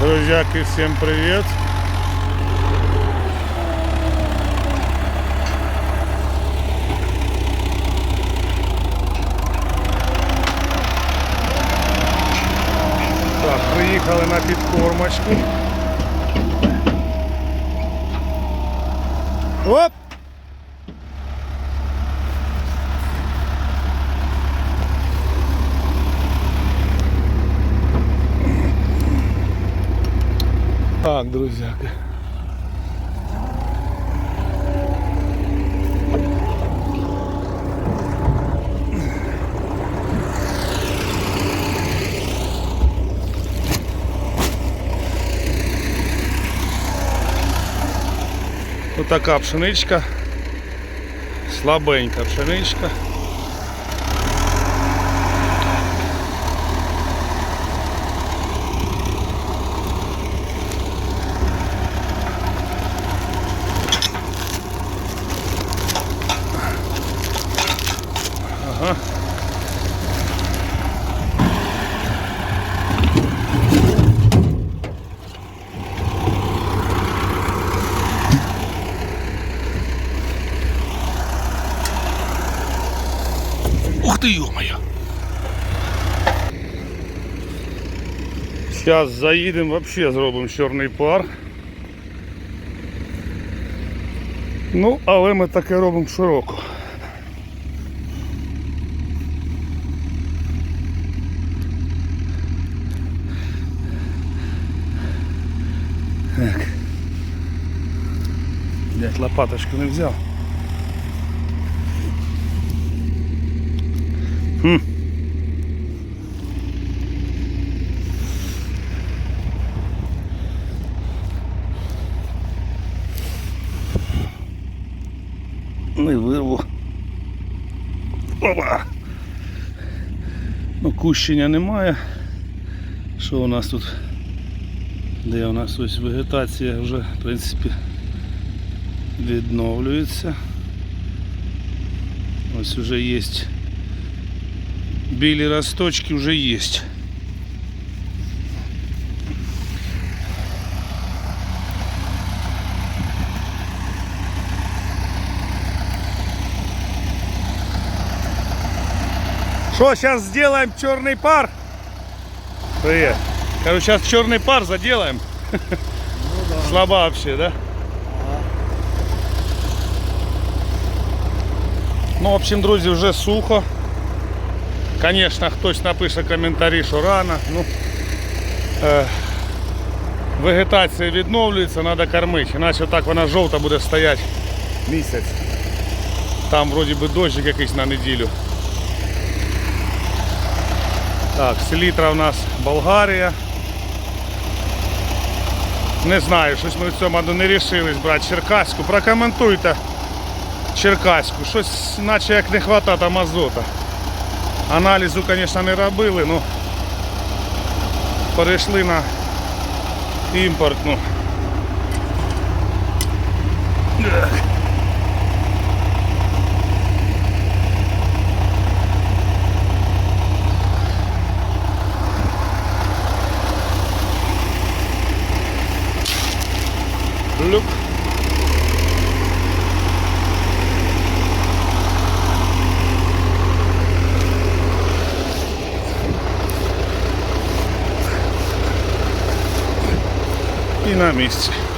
друзьяки, всем привет! Так, приїхали на підкормочку. Так, друзяки. Отака пшеничка. Слабенька пшеничка. Ух ты, ё-моё! Сейчас заїдемо, вообще зробимо чорний пар. Ну, але ми таке робимо широко. Так. Блять, лопаточку не взял. Хм. Не вирву. Опа! Ну, кущення немає. Що у нас тут? Де у нас ось вегетація вже в принципі відновлюється. Ось уже є білі росточки вже є. Что, сейчас сделаем черный пар? Привет. Короче, сейчас черный пар заделаем. Слабо вообще, да? Ну, в общем, друзі, вже сухо. Звісно, хтось напише коментарі, що рано. Ну, е, вегетація відновлюється, треба кормити. Іначе так вона жовта буде стояти місяць. Там вроді би дощик якийсь на неділю. Так, селітра у нас Болгарія. Не знаю, щось ми в цьому не рішились брати Черкаську. Прокоментуйте Черкаську. Щось наче як не вистачає там азота. Аналізу, звісно, не робили, ну перейшли на імпортну. Ех. Люк. І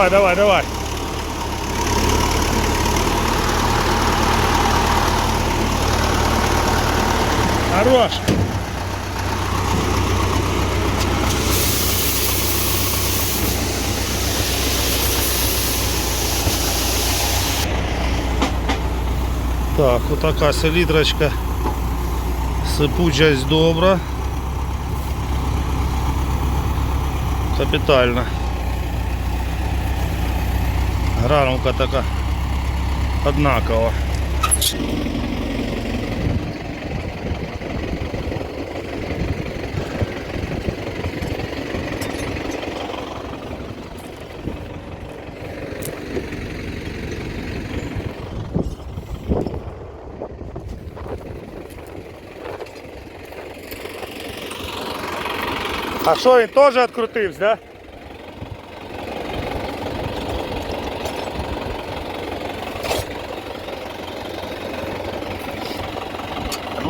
Давай, давай, давай. Хорош. Так, отака селідрочка. Сипучасть добра. Капітальна. Гранулка така однакова. А що він теж відкрутився, да?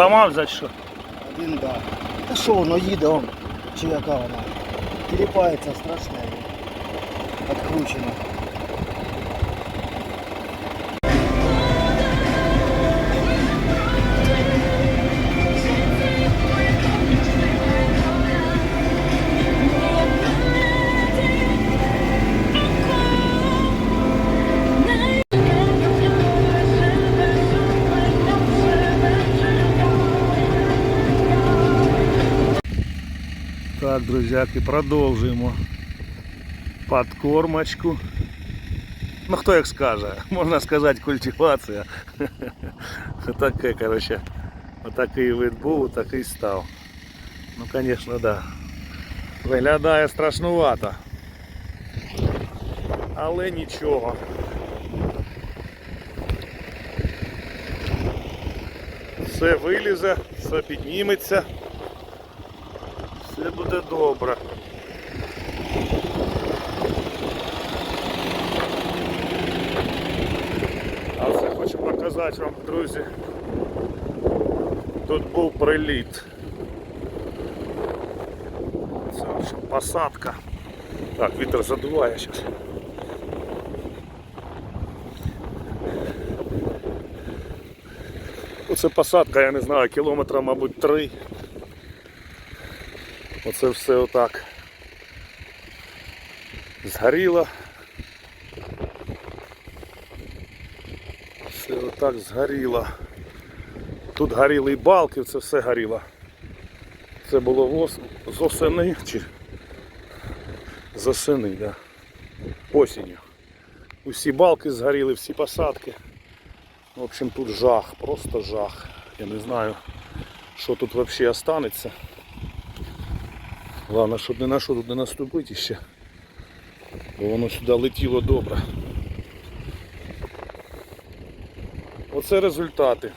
Ламав за що? Один, да. Та що воно їде он? Чи яка вона? Тіліпається страшне. Откручено. Друзяки, продовжуємо подкормочку. Ну хто як скаже, можна сказати культивація. Таке, коротше, отакий вид був, такий став. Ну звісно, да. Виглядає страшнувато. Але нічого. Все вилізе, все підніметься. Все буде добре. А це хочу показати вам, друзі. Тут був приліт. Це в общем, посадка. Так, вітер задуває зараз. Оце посадка, я не знаю, кілометра, мабуть, три. Оце все отак згоріло. Все отак згоріло. Тут горіли і балки, це все горіло. Це було з осени чи з осени, да. осінню. Усі балки згоріли, всі посадки. В общем, тут жах, просто жах. Я не знаю, що тут взагалі останеться. Головне, щоб не на що тут не наступити ще. Бо воно сюди летіло добре. Оце результати.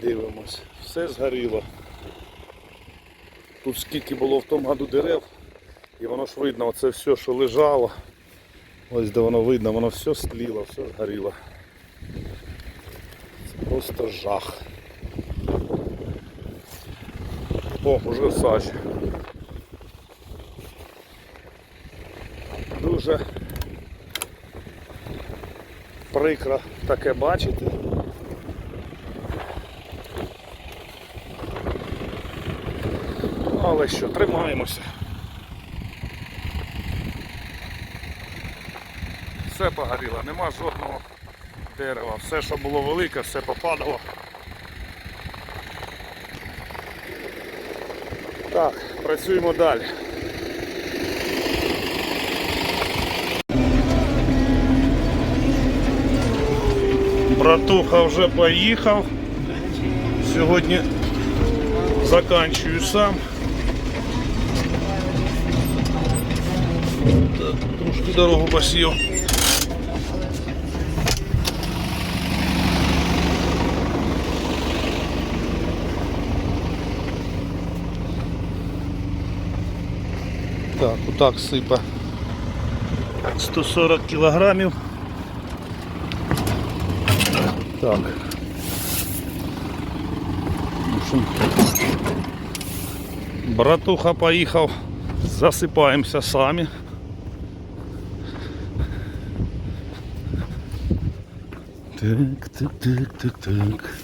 Дивимось. Все згоріло. Тут скільки було в тому году дерев, і воно ж видно, оце все, що лежало. Ось де воно видно, воно все стліло, все згоріло. Це просто жах. О, уже сач. Дуже прикро таке бачити. Але що, тримаємося. Все погоріло, нема жодного дерева. Все, що було велике, все попадало. Так, працюємо далі. Братуха вже поїхав. Сьогодні заканчую сам. Так, трошки дорогу посів. Так, отак сипа 140 кілограмів. Так. Братуха поїхав, засипаємося самі. Так, так, так, так, так.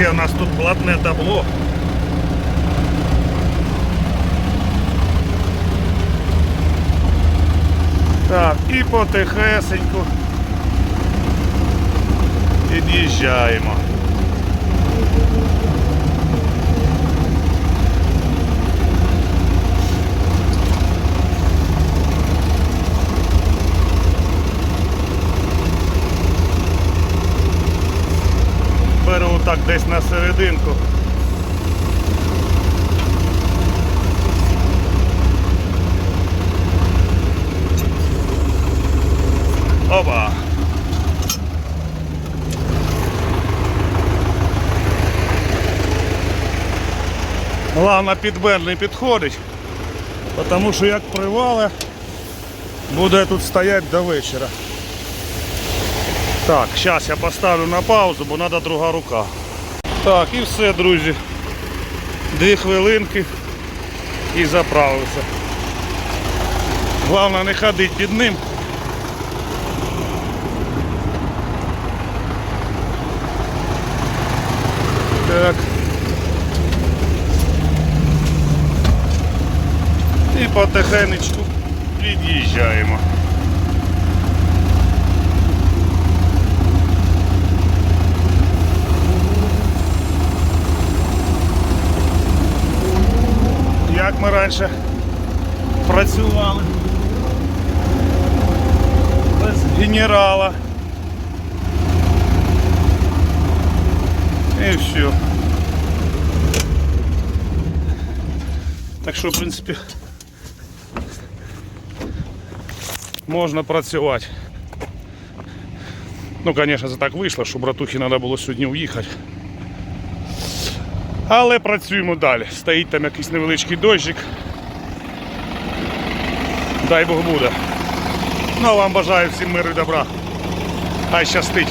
Таке у нас тут платне табло. Так, і потихесеньку під'їжджаємо. Беру так десь на серединку. Опа! Главное підбер не підходить, тому що як привали, буде тут стояти до вечора. Так, зараз я поставлю на паузу, бо треба друга рука. Так, і все, друзі. Дві хвилинки і заправився. Головне не ходити під ним. Так. І потихенечку від'їжджаємо. раніше працювали без генерала. І все. Так що, в принципі, можна працювати. Ну, звісно, це так вийшло, що братухі треба було сьогодні уїхати. Але працюємо далі. Стоїть там якийсь невеличкий дощик. Дай Бог буде. Ну а вам бажаю всім миру і добра. Хай щастить.